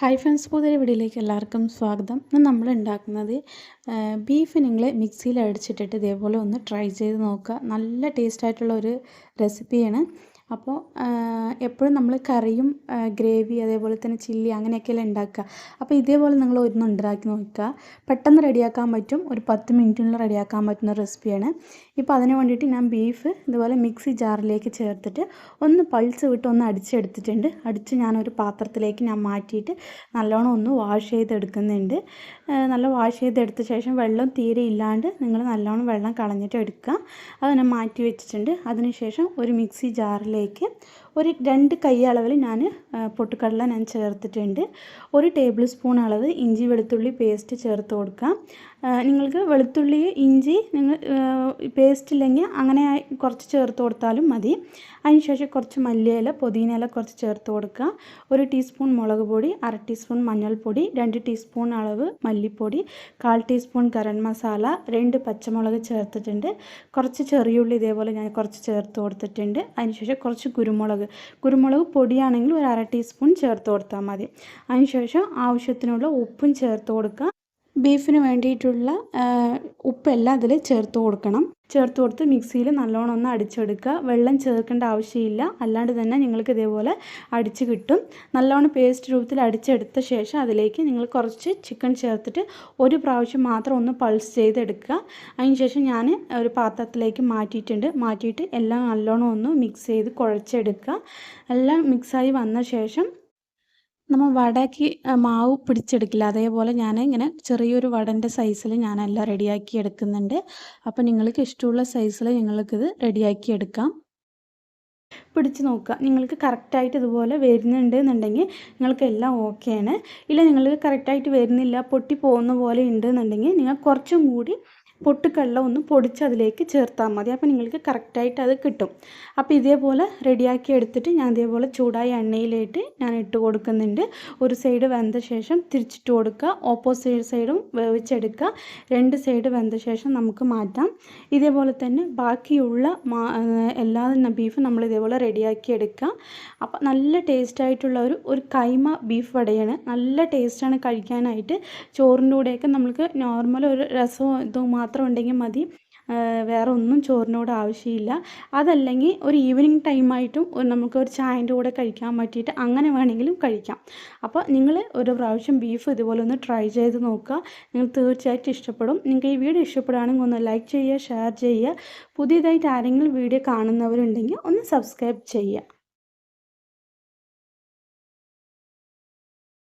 Hi friends പുതിയ വീഡിയോയിലേക്ക് എല്ലാവർക്കും സ്വാഗതം. ഇന്ന് നമ്മൾ ഉണ്ടാക്കുന്നത് ബീഫ് നിങ്ങൾ മിക്സിയിൽ അടിച്ചിട്ടിട്ട് ഇതേപോലെ ഒന്ന് ട്രൈ ചെയ്ത് നോക്കുക. നല്ല ടേസ്റ്റായിട്ടുള്ള ഒരു റെസിപ്പിയാണ് അപ്പോൾ എപ്പോഴും നമ്മൾ കറിയും ഗ്രേവി അതേപോലെ തന്നെ ചില്ലി അങ്ങനെയൊക്കെയല്ലേ ഉണ്ടാക്കുക അപ്പോൾ ഇതേപോലെ നിങ്ങൾ ഒന്ന് ഉണ്ടാക്കി നോക്കുക പെട്ടെന്ന് റെഡിയാക്കാൻ പറ്റും. ഒരു പത്ത് മിനിറ്റിനുള്ളിൽ റെഡിയാക്കാൻ പറ്റുന്ന റെസിപ്പിയാണ്. ഇപ്പോൾ അതിന് വേണ്ടിയിട്ട് ഞാൻ ബീഫ് ഇതുപോലെ മിക്സി ജാറിലേക്ക് ചേർത്തിട്ട് ഒന്ന് പൾസ് വിട്ട് ഒന്ന് അടിച്ചെടുത്തിട്ടുണ്ട്. അടിച്ച് ഞാനൊരു പാത്രത്തിലേക്ക് ഞാൻ മാറ്റിയിട്ട് നല്ലോണം ഒന്ന് വാഷ് ചെയ്തെടുക്കുന്നുണ്ട്. നല്ല വാഷ് ചെയ്തെടുത്ത ശേഷം വെള്ളം തീരെ ഇല്ലാണ്ട് നിങ്ങൾ നല്ലോണം വെള്ളം കളഞ്ഞിട്ട് എടുക്കുക അത് ഞാൻ മാറ്റി വെച്ചിട്ടുണ്ട്. അതിനുശേഷം ഒരു മിക്സി ജാറിൽ അതിലേക്ക് ഒരു രണ്ട് കൈ അളവിൽ ഞാൻ പൊട്ടുക്കടല ഞാൻ ചേർത്തിട്ടുണ്ട്. ഒരു ടേബിൾ സ്പൂൺ അളവ് ഇഞ്ചി വെളുത്തുള്ളി പേസ്റ്റ് ചേർത്ത് കൊടുക്കാം. നിങ്ങൾക്ക് വെളുത്തുള്ളി ഇഞ്ചി നിങ്ങൾ പേസ്റ്റ് ഇല്ലെങ്കിൽ അങ്ങനെ കുറച്ച് ചേർത്ത് കൊടുത്താലും മതി. അതിനുശേഷം കുറച്ച് മല്ലിയില പുതിനയില കുറച്ച് ചേർത്ത് കൊടുക്കുക ഒരു ടീസ്പൂൺ മുളക് പൊടി അര ടീസ്പൂൺ മഞ്ഞൾപ്പൊടി രണ്ട് ടീസ്പൂൺ അളവ് മല്ലിപ്പൊടി കാൽ ടീസ്പൂൺ ഗരം മസാല രണ്ട് പച്ചമുളക് ചേർത്തിട്ടുണ്ട്. കുറച്ച് ചെറിയുള്ളി ഇതേപോലെ ഞാൻ കുറച്ച് ചേർത്ത് കൊടുത്തിട്ടുണ്ട്. അതിനുശേഷം കുറച്ച് കുരുമുളക് കുരുമുളക് പൊടിയാണെങ്കിൽ ഒരു അര ടീസ്പൂൺ ചേർത്ത് കൊടുത്താൽ മതി. അതിനുശേഷം ആവശ്യത്തിനുള്ള ഉപ്പും ചേർത്ത് കൊടുക്കുക. ബീഫിന് വേണ്ടിയിട്ടുള്ള ഉപ്പെല്ലാം അതിൽ ചേർത്ത് കൊടുക്കണം. ചേർത്ത് കൊടുത്ത് മിക്സിയിൽ നല്ലോണം ഒന്ന് അടിച്ചെടുക്കുക. വെള്ളം ചേർക്കേണ്ട ആവശ്യമില്ല. അല്ലാണ്ട് തന്നെ നിങ്ങൾക്ക് ഇതേപോലെ അടിച്ച് കിട്ടും. നല്ലോണം പേസ്റ്റ് രൂപത്തിൽ അടിച്ചെടുത്ത ശേഷം അതിലേക്ക് നിങ്ങൾ കുറച്ച് ചിക്കൻ ചേർത്തിട്ട് ഒരു പ്രാവശ്യം മാത്രം ഒന്ന് പൾസ് ചെയ്തെടുക്കുക. അതിനുശേഷം ഞാൻ ഒരു പാത്രത്തിലേക്ക് മാറ്റിയിട്ടുണ്ട്. മാറ്റിയിട്ട് എല്ലാം നല്ലോണം ഒന്ന് മിക്സ് ചെയ്ത് കുഴച്ചെടുക്കുക. എല്ലാം മിക്സായി വന്ന ശേഷം നമ്മൾ വടക്ക് മാവ് പിടിച്ചെടുക്കില്ല. അതേപോലെ ഞാൻ ഇങ്ങനെ ചെറിയൊരു വടന്റെ സൈസിൽ ഞാനെല്ലാം റെഡിയാക്കി എടുക്കുന്നുണ്ട്. അപ്പോൾ നിങ്ങൾക്ക് ഇഷ്ടമുള്ള സൈസിൽ നിങ്ങൾക്കിത് റെഡിയാക്കി എടുക്കാം. പിടിച്ച് നോക്കുക. നിങ്ങൾക്ക് കറക്റ്റായിട്ട് ഇതുപോലെ വരുന്നുണ്ട് എന്നുണ്ടെങ്കിൽ നിങ്ങൾക്ക് എല്ലാം ഓക്കെയാണ് ഇല്ല നിങ്ങൾക്ക് കറക്റ്റായിട്ട് വരുന്നില്ല പൊട്ടി പോകുന്ന പോലെ ഉണ്ട് എന്നുണ്ടെങ്കിൽ നിങ്ങൾ കുറച്ചും കൂടി പൊട്ടുകടല ഒന്ന് പൊടിച്ച് അതിലേക്ക് ചേർത്താൽ മതി. അപ്പോൾ നിങ്ങൾക്ക് കറക്റ്റായിട്ട് അത് കിട്ടും. അപ്പോൾ ഇതേപോലെ റെഡിയാക്കി എടുത്തിട്ട് ഞാൻ ഇതേപോലെ ചൂടായ എണ്ണയിലേക്ക് ഞാൻ ഇട്ട് കൊടുക്കുന്നുണ്ട്. ഒരു സൈഡ് വെന്ത ശേഷം തിരിച്ചിട്ട് കൊടുക്കുക. ഓപ്പോസിറ്റ് സൈഡും വേവിച്ചെടുക്കുക രണ്ട് സൈഡ് വെന്ത ശേഷം നമുക്ക് മാറ്റാം. ഇതേപോലെ തന്നെ ബാക്കിയുള്ള എല്ലാ ബീഫും നമ്മൾ ഇതേപോലെ റെഡിയാക്കി എടുക്കുക. അപ്പോൾ നല്ല ടേസ്റ്റ് ആയിട്ടുള്ള ഒരു ഒരു കൈമ ബീഫ് വടയാണ്. നല്ല ടേസ്റ്റാണ് കഴിക്കാനായിട്ട്. ചോറിന്റെ കൂടെയൊക്കെ നമുക്ക് നോർമൽ ഒരു രസവും ഇതും മാത്രം ഉണ്ടെങ്കിൽ മതി വേറെ ഒന്നും ചോറിനോട് ആവശ്യമില്ല. അതല്ലെങ്കിൽ ഒരു ഈവനിങ് ടൈമായിട്ടും നമുക്ക് ഒരു ചായന്റെ കൂടെ കഴിക്കാൻ പറ്റിയിട്ട് അങ്ങനെ വേണമെങ്കിലും കഴിക്കാം. അപ്പോൾ നിങ്ങൾ ഒരു പ്രാവശ്യം ബീഫ് ഇതുപോലെ ഒന്ന് ട്രൈ ചെയ്ത് നോക്കുക. നിങ്ങൾ തീർച്ചയായിട്ടും ഇഷ്ടപ്പെടും. നിങ്ങൾക്ക് ഈ വീഡിയോ ഇഷ്ടപ്പെടുകയാണെങ്കിൽ ഒന്ന് ലൈക്ക് ചെയ്യുക ഷെയർ ചെയ്യുക. പുതിയതായിട്ട് ആരെങ്കിലും വീഡിയോ കാണുന്നവരുണ്ടെങ്കിൽ ഒന്ന് സബ്സ്ക്രൈബ് ചെയ്യുക.